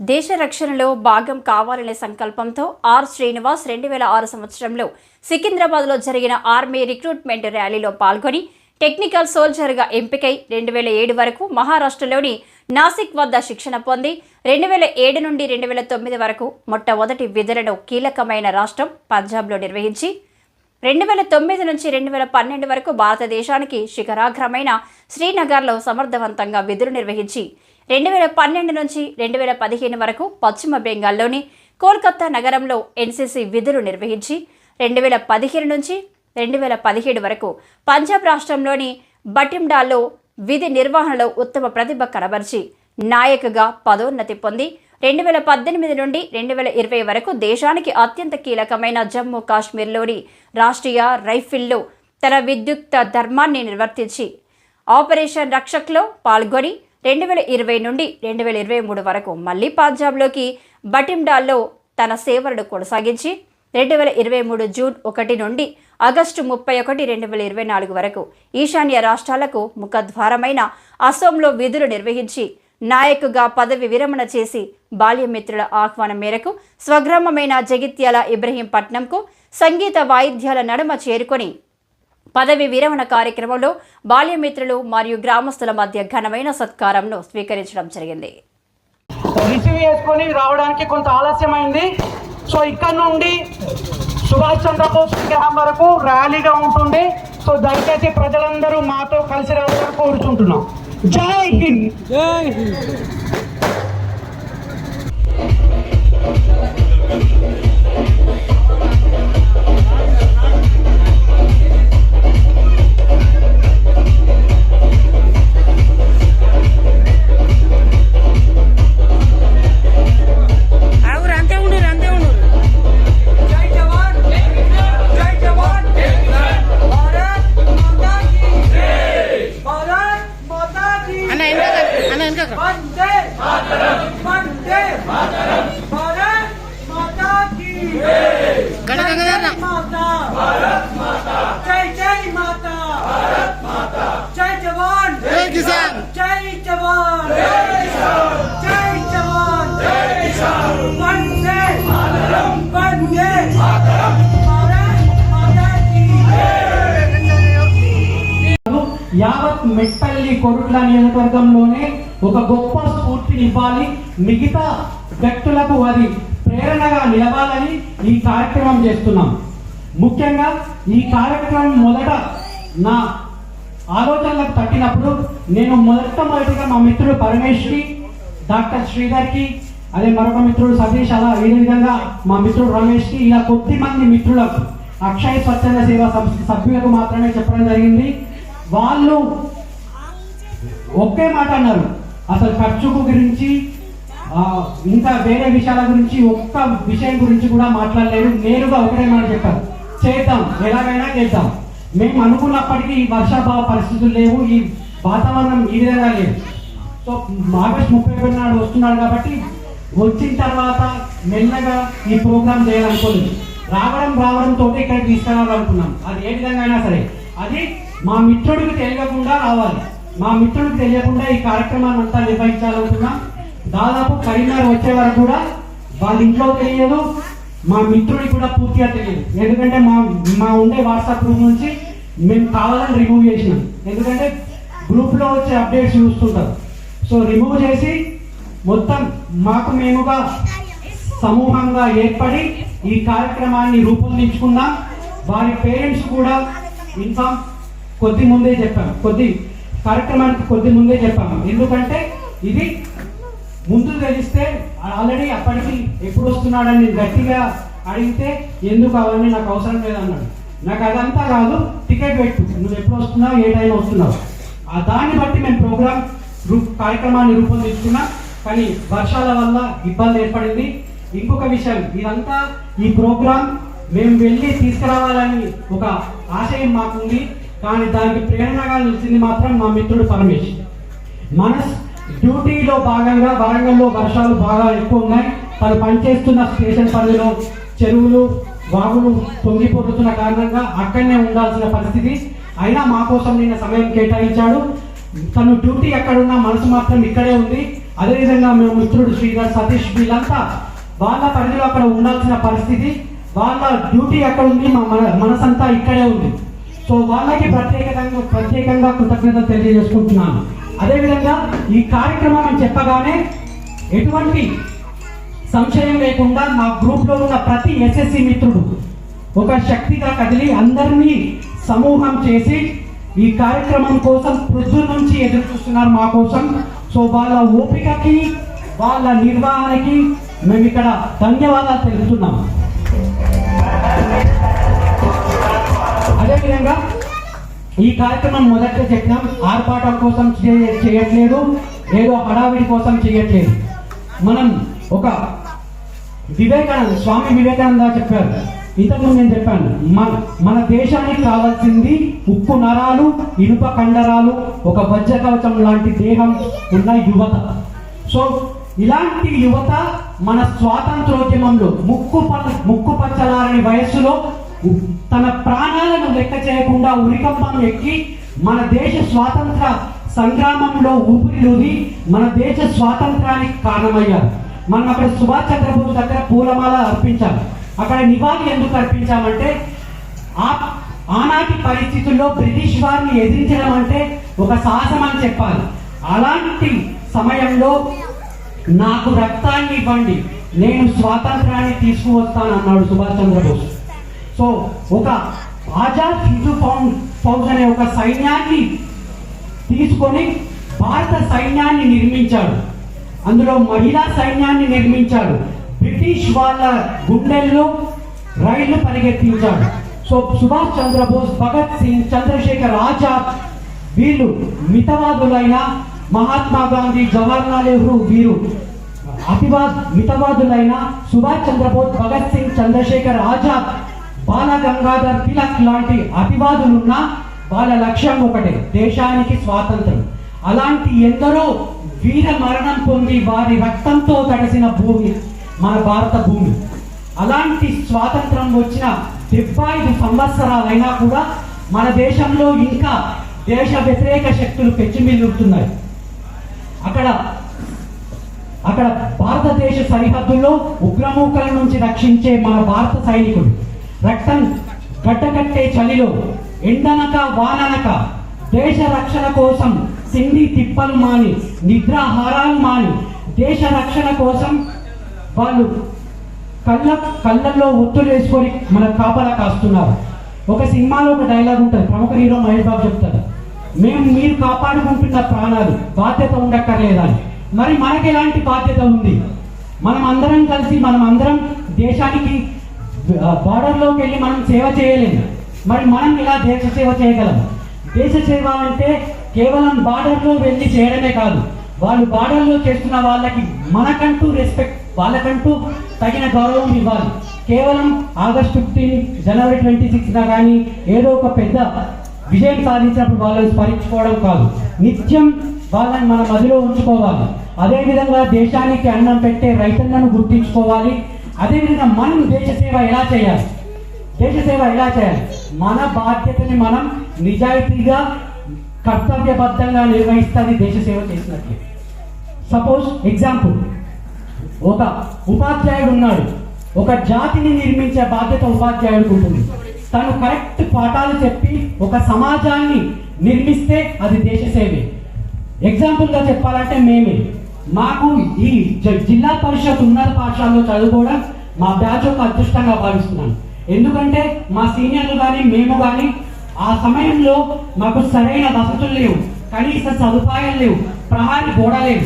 దేశ రక్షణలో భాగం కావాలనే సంకల్పంతో ఆర్ శ్రీనివాస్ రెండు వేల ఆరు సంవత్సరంలో సికింద్రాబాద్లో జరిగిన ఆర్మీ రిక్రూట్మెంట్ ర్యాలీలో పాల్గొని టెక్నికల్ సోల్జర్గా ఎంపికై రెండు వేల ఏడు వరకు మహారాష్ట్రలోని నాసిక్ వద్ద శిక్షణ పొంది రెండు వేల ఏడు నుండి రెండు వేల తొమ్మిది వరకు మొట్టమొదటి విధులను కీలకమైన రాష్ట్రం పంజాబ్లో నిర్వహించి రెండు వేల తొమ్మిది నుంచి రెండు వేల పన్నెండు వరకు భారతదేశానికి శిఖరాగ్రమైన శ్రీనగర్లో సమర్థవంతంగా విధులు నిర్వహించి రెండు వేల పన్నెండు నుంచి రెండు వేల పదిహేను వరకు పశ్చిమ బెంగాల్లోని కోల్కతా నగరంలో ఎన్సీసీ విధులు నిర్వహించి రెండు వేల పదిహేను నుంచి రెండు వేల పదిహేడు వరకు పంజాబ్ రాష్ట్రంలోని బటిండాల్లో విధి నిర్వహణలో ఉత్తమ ప్రతిభ కనబరిచి నాయకగా పదోన్నతి పొంది రెండు వేల పద్దెనిమిది నుండి రెండు వేల ఇరవై వరకు దేశానికి అత్యంత కీలకమైన జమ్మూ కాశ్మీర్లోని రాష్ట్రీయ రైఫిల్లో తన విద్యుక్త ధర్మాన్ని నిర్వర్తించి ఆపరేషన్ రక్షక్లో పాల్గొని రెండు వేల ఇరవై నుండి రెండు వేల ఇరవై మూడు వరకు మళ్ళీ పంజాబ్లోకి బటిండాల్లో తన సేవలను కొనసాగించి రెండు వేల ఇరవై మూడు జూన్ ఒకటి నుండి ఆగస్టు ముప్పై ఒకటి రెండు వేల ఇరవై నాలుగు వరకు ఈశాన్య రాష్ట్రాలకు ముఖద్వారమైన అసోంలో విధులు నిర్వహించి నాయకుగా పదవి విరమణ చేసి బాల్యమిత్రుల ఆహ్వానం మేరకు స్వగ్రామమైన జగిత్యాల ఇబ్రహీంపట్నంకు సంగీత వాయిద్యాల నడుమ చేరుకొని పదవి విరమణ కార్యక్రమంలో బాల్యమిత్రులు మరియు గ్రామస్తుల మధ్య ఘనమైన సత్కారంను స్వీకరించడం జరిగింది. రిసీవ్ చేసుకొని రావడానికి కొంత ఆలస్యమైంది. సో ఇక్కడ నుండి సుభాష్ చంద్రబోస్ విగ్రహం వరకు ర్యాలీగా ఉంటుంది. సో దయచేసి ప్రజలందరూ మాతో కలిసి రావాలని కోరుకుంటున్నాం జై హింద్! జై హింద్! అన్న వెనక వందే మాతరం వందే మాతరం భారత్ మాతా కీ గణ గంగాధర మాతా భారత్ మాతా జై జై మాతా భారత్ మాతా జై జవాన్ జై కిసాన్ జై జవాన్ జై కిసాన్ జై జవాన్ జై కిసాన్ వందే మాతరం వందే మాతరం భారత్ మాతా కీ యావత్ మెట్పల్లి కొరుట్ల నియోజకవర్గంలోనే ఒక గొప్ప స్ఫూర్తినివ్వాలి మిగతా వ్యక్తులకు అది ప్రేరణగా నిలవాలని ఈ కార్యక్రమం చేస్తున్నాం. ముఖ్యంగా ఈ కార్యక్రమం మొదట నా ఆలోచనలకు తట్టినప్పుడు నేను మొదటమొదటిగా మా మిత్రుడు పరమేష్కి డాక్టర్ శ్రీధర్కి అదే మరొక మిత్రుడు సతీష్ అలా ఈ విధంగా మా మిత్రుడు రమేష్కి ఇలా కొద్ది మంది మిత్రులకు అక్షయ స్వచ్ఛంద సేవా సంస్థ సభ్యులకు మాత్రమే చెప్పడం జరిగింది. వాళ్ళు ఒకే మాట అన్నారు. అసలు ఖర్చుకు గురించి ఇంకా వేరే విషయాల గురించి ఒక్క విషయం గురించి కూడా మాట్లాడలేదు. నేరుగా ఒకటే మాట చెప్పారు చేద్దాం. ఎలాగైనా చేద్దాం. మేము అనుకున్నప్పటికీ ఈ వర్షాభావ పరిస్థితులు లేవు. ఈ వాతావరణం ఈ విధంగా లేదు. సో ఆగస్ట్ ముప్పై ఒకటి నాడు వస్తున్నాడు కాబట్టి వచ్చిన తర్వాత మెల్లగా ఈ ప్రోగ్రామ్ చేయాలనుకోలేదు. రావడం రావడంతో ఇక్కడికి తీసుకురావాలనుకున్నాం అది ఏ విధంగా అయినా సరే. అది మా మిత్రుడికి తెలియకుండా రావాలి. మా మిత్రుడికి తెలియకుండా ఈ కార్యక్రమాన్ని అంతా నిర్వహించాలనుకున్నాం దాదాపు కరీంనగర్ వచ్చే వరకు కూడా వాళ్ళ ఇంట్లో తెలియదు మా మిత్రుడికి కూడా పూర్తిగా తెలియదు. ఎందుకంటే మా మా ఉండే వాట్సాప్ గ్రూప్ నుంచి మేము కావాలని రిమూవ్ చేసినాం. ఎందుకంటే గ్రూప్లో వచ్చే అప్డేట్స్ చూస్తుంటారు. సో రిమూవ్ చేసి మొత్తం మాకు మేముగా సమూహంగా ఏర్పడి ఈ కార్యక్రమాన్ని రూపొందించుకున్నాం. వారి పేరెంట్స్ కూడా ఇన్ఫామ్ కొద్ది ముందే చెప్పాను కొద్ది కార్యక్రమానికి కొద్ది ముందే చెప్పాము ఎందుకంటే ఇది ముందు తెలిస్తే ఆల్రెడీ అప్పటికి ఎప్పుడు వస్తున్నాడని గట్టిగా అడిగితే ఎందుకు అవన్నీ నాకు అవసరం లేదన్నాడు. నాకు అదంతా కాదు టికెట్ పెట్టు. నువ్వు ఎప్పుడు వస్తున్నావు ఏ టైం వస్తున్నావు? ఆ దాన్ని బట్టి మేము ప్రోగ్రామ్ రూ కార్యక్రమాన్ని రూపొందించుకున్నాం కానీ వర్షాల వల్ల ఇబ్బంది ఏర్పడింది. ఇంకొక విషయం ఇదంతా ఈ ప్రోగ్రామ్ మేము వెళ్ళి తీసుకురావాలని ఒక ఆశయం మాకుంది. కానీ దానికి ప్రేరణగా నిలిచింది మాత్రం మా మిత్రుడు పరమేష్ మనస్ డ్యూటీలో భాగంగా వరంగల్లో వర్షాలు బాగా ఎక్కువ ఉన్నాయి తను పనిచేస్తున్న స్టేషన్ పనిలో చెరువులు వాగులు పొంగిపోతున్న కారణంగా అక్కడనే ఉండాల్సిన పరిస్థితి. అయినా మా కోసం నిన్న సమయం కేటాయించాడు. తను డ్యూటీ ఎక్కడున్నా మనసు మాత్రం ఇక్కడే ఉంది. అదేవిధంగా మేము మిత్రుడు శ్రీధర్ సతీష్ వీళ్ళంతా వాళ్ళ పరిధిలో అక్కడ ఉండాల్సిన పరిస్థితి. వాళ్ళ డ్యూటీ ఎక్కడ ఉంది మా మన మనసంతా ఇక్కడే ఉంది. సో వాళ్ళకి ప్రత్యేకంగా ప్రత్యేకంగా కృతజ్ఞతలు తెలియజేసుకుంటున్నాను. అదేవిధంగా ఈ కార్యక్రమం చెప్పగానే ఎటువంటి సంశయం లేకుండా నా గ్రూప్లో ఉన్న ప్రతి ఎస్ఎస్సి మిత్రుడు ఒక శక్తిగా కదిలి అందరినీ సమూహం చేసి ఈ కార్యక్రమం కోసం పృథు నుంచి ఎదురు చూస్తున్నారు మా కోసం. సో వాళ్ళ ఓపికకి వాళ్ళ నిర్వహణకి మేము ఇక్కడ ధన్యవాదాలు తెలుపుతున్నాం. అదేవిధంగా ఈ కార్యక్రమం మొదట చెప్పినాం. ఆర్పాటం కోసం చేయట్లేదు. ఏదో హడావిడి కోసం చేయట్లేదు. మనం ఒక వివేకానంద స్వామి వివేకానంద చెప్పారు. ఇంతకుముందు నేను చెప్పాను. మన మన దేశానికి కావాల్సింది ఉప్పు నరాలు ఇనుప కండరాలు ఒక వజ్ర కవచం లాంటి దేహం ఉన్న యువత. సో ఇలాంటి యువత మన స్వాతంత్రోద్యమంలో ముక్కు ముక్కు పచ్చలారని వయస్సులో తన ప్రాణాలను లెక్క చేయకుండా ఉరికంపం ఎక్కి మన దేశ స్వాతంత్ర సంగ్రామంలో ఊపిరిలూది మన దేశ స్వాతంత్రానికి కారణమయ్యారు. మనం అక్కడ సుభాష్ చంద్రబోస్ దగ్గర పూలమాల అర్పించాం. అక్కడ నివాళి ఎందుకు అర్పించామంటే ఆ ఆనాటి పరిస్థితుల్లో బ్రిటిష్ వారిని ఎదిరించడం అంటే ఒక సాహసం అని చెప్పాలి. అలాంటి సమయంలో నాకు రక్తాన్ని ఇవ్వండి. నేను స్వాతంత్రాన్ని తీసుకువస్తాను అన్నాడు సుభాష్ చంద్రబోస్. సో ఒక ఆజాద్ హిందూ ఫౌండ్ ఫౌజ్ అనే ఒక సైన్యాన్ని తీసుకొని భారత సైన్యాన్ని నిర్మించాడు. అందులో మహిళా సైన్యాన్ని నిర్మించాడు. బ్రిటిష్ వాళ్ళ గుండెల్లో రైళ్ళు పరిగెత్తించాడు. సో సుభాష్ చంద్రబోస్ భగత్ సింగ్ చంద్రశేఖర్ ఆజాద్ వీళ్ళు మితవాదులైన మహాత్మా గాంధీ జవహర్లాల్ నెహ్రూ వీరు అతివాద్ మితవాదులైన సుభాష్ చంద్రబోస్ భగత్ సింగ్ చంద్రశేఖర్ ఆజాద్ బాల గంగాధర్ తిలక్ లాంటి అతివాదులున్న వాళ్ళ లక్ష్యం ఒకటే దేశానికి స్వాతంత్రం. అలాంటి ఎందరో వీర మరణం పొంది వారి రక్తంతో తడిసిన భూమి మన భారత భూమి. అలాంటి స్వాతంత్రం వచ్చిన డెబ్బై ఐదు సంవత్సరాలైనా కూడా మన దేశంలో ఇంకా దేశ వ్యతిరేక శక్తులు పెచ్చిమిల్లుతున్నాయి అక్కడ అక్కడ భారతదేశ సరిహద్దుల్లో ఉగ్రమూకల నుంచి రక్షించే మన భారత సైనికులు రక్తం గడ్డకట్టే చలిలో ఎండనక వాననక దేశ రక్షణ కోసం సిండి తిప్పలు మాని నిద్రాహారాలు మాని దేశ రక్షణ కోసం వాళ్ళు కళ్ళ కళ్ళల్లో ఒత్తులు వేసుకొని మన కాపలా కాస్తున్నారు. ఒక సినిమాలో ఒక డైలాగ్ ఉంటుంది. ప్రముఖ హీరో మహేష్ బాబు చెప్తాడు. మేము మీరు కాపాడుకుంటున్న ప్రాణాలు బాధ్యత ఉండక్కర్లేదా అని మరి మనకి ఎలాంటి బాధ్యత ఉంది? మనం అందరం కలిసి మనం అందరం దేశానికి బార్డర్లోకి వెళ్ళి మనం సేవ చేయలేము. మరి మనం ఇలా దేశ సేవ చేయగలం దేశ సేవ అంటే కేవలం బార్డర్లో వెళ్ళి చేయడమే కాదు వాళ్ళు బార్డర్లో చేస్తున్న వాళ్ళకి మనకంటూ రెస్పెక్ట్ వాళ్ళకంటూ తగిన గౌరవం ఇవ్వాలి. కేవలం ఆగస్ట్ ఫిఫ్టీన్ జనవరి ట్వంటీ సిక్స్న కానీ ఏదో ఒక పెద్ద విజయం సాధించినప్పుడు వాళ్ళని స్మరించుకోవడం కాదు. నిత్యం వాళ్ళని మన మదిలో ఉంచుకోవాలి. అదేవిధంగా దేశానికి అన్నం పెట్టే రైతన్నను గుర్తించుకోవాలి. అదేవిధంగా మనం దేశ సేవ ఎలా చేయాలి? దేశ సేవ ఎలా చేయాలి? మన బాధ్యతని మనం నిజాయితీగా కర్తవ్యబద్ధంగా నిర్వహిస్తుంది దేశ సేవ చేసినట్లే. సపోజ్ ఎగ్జాంపుల్ ఒక ఉపాధ్యాయుడు ఉన్నాడు. ఒక జాతిని నిర్మించే బాధ్యత ఉపాధ్యాయుడికి ఉంటుంది. తను కరెక్ట్ పాఠాలు చెప్పి ఒక సమాజాన్ని నిర్మిస్తే అది దేశ సేవే. ఎగ్జాంపుల్గా చెప్పాలంటే మేమే. మాకు ఈ జిల్లా పరిషత్ ఉన్నత పాఠశాలలో చదువుకోవడం మా బ్యాచ్ ఒక అదృష్టంగా భావిస్తున్నాను. ఎందుకంటే మా సీనియర్లు కానీ మేము కానీ ఆ సమయంలో మాకు సరైన వసతులు లేవు. కనీస సదుపాయాలు లేవు. ప్రహారీ గోడ లేవు.